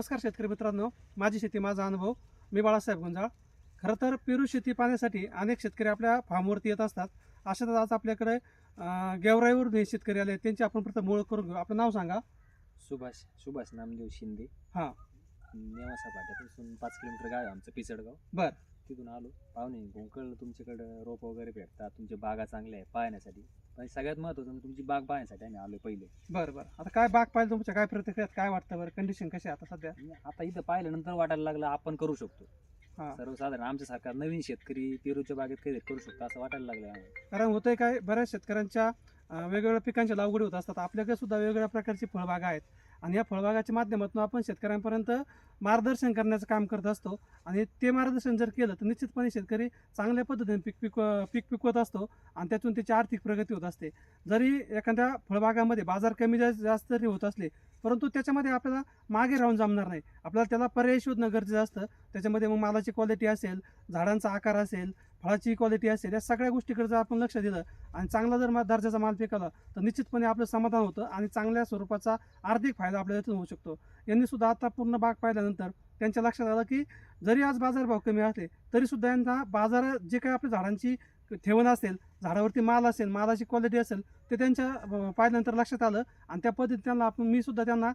नमस्कार शेतकरी मित्रांनो. माझी शेती माझा अनुभव. मी बाळासाहेब गुंजाळ. खरं तर पेरू शेती पाहण्यासाठी अनेक शेतकरी आपल्या फार्मवरती येत असतात. अशातच आज आपल्याकडे गेवराईवरून हे शेतकरी आले आहेत. त्यांची आपण प्रथम ओळख करून घेऊ. आपलं नाव सांगा. सुभाष सुभाष नामदेव शिंदे. हा. नेवासा फाट्यापासून पाच किलोमीटर गाव आहे आमचं पिचडगाव बर. तिथून आलो. पाहुणे भाऊ कळलं तुमच्याकडं रोप वगैरे भेटतात. तुमच्या बागा चांगल्या आहे पाहण्यासाठी. पण सगळ्यात महत्वाचं म्हणजे तुमची बाग पाहण्यासाठी आम्ही आलो पहिले. बरं बरं. आता काय बाग पाहिलं तुमच्या? काय प्रतिक्रियात काय वाटतं बरं? कंडिशन कशी आहे आता सध्या? आणि आता इथं पाहिल्यानंतर वाटायला लागलं आपण करू शकतो. हां. सर्वसाधारण आमच्यासारखा नवीन शेतकरी पेरूच्या बागेत काहीतरी करू शकतो असं वाटायला लागलं आम्हाला. कारण होतंय काय बऱ्याच शेतकऱ्यांच्या अं, वेगवेगळ्या पिकांच्या लागवडी होत असतात. आपल्याकडे सुद्धा वेगवेगळ्या प्रकारची फळबागा आहेत. आणि या फळबागाच्या माध्यमातून आपण शेतकऱ्यांपर्यंत मार्गदर्शन करण्याचं काम करत असतो. आणि ते मार्गदर्शन जर केलं तर निश्चितपणे शेतकरी चांगल्या पद्धतीने पीक पिक पीक पिकवत असतो आणि त्यातून त्याची आर्थिक प्रगती होत असते. जरी एखाद्या फळबागामध्ये बाजार कमी जास्त जास्त जरी होत असले परंतु त्याच्यामध्ये आपल्याला मागे राहून जमणार नाही. आपल्याला त्याला पर्याय शोधणं गरजेचं असतं. त्याच्यामध्ये मग मालाची क्वालिटी असेल झाडांचा आकार असेल फळाची क्वालिटी असेल या सगळ्या गोष्टीकडे जर आपण लक्ष दिलं आणि चांगला जर मा- दर्जाचा माल पिकवला तर निश्चितपणे आपलं समाधान होतं आणि चांगल्या स्वरूपाचा आर्थिक फायदा आपल्याला इथून होऊ शकतो. यांनी सुद्धा आता पूर्ण बाग पाहिल्यानंतर त्यांच्या लक्षात आलं की जरी आज बाजारभाव कमी असले तरी सुद्धा यांना बाजार जे काही आपल्या झाडांची ठेवण असेल झाडावरती माल असेल मालाची क्वालिटी असेल ते त्यांच्या पाहिल्यानंतर लक्षात आलं आणि त्या पद्धतीने त्यांना आपण मी सुद्धा त्यांना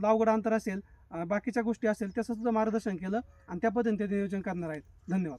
लावगड अंतर असेल बाकीच्या गोष्टी असेल त्याचं सुद्धा मार्गदर्शन केलं आणि त्या पद्धतीने ते नियोजन करणार आहेत. धन्यवाद.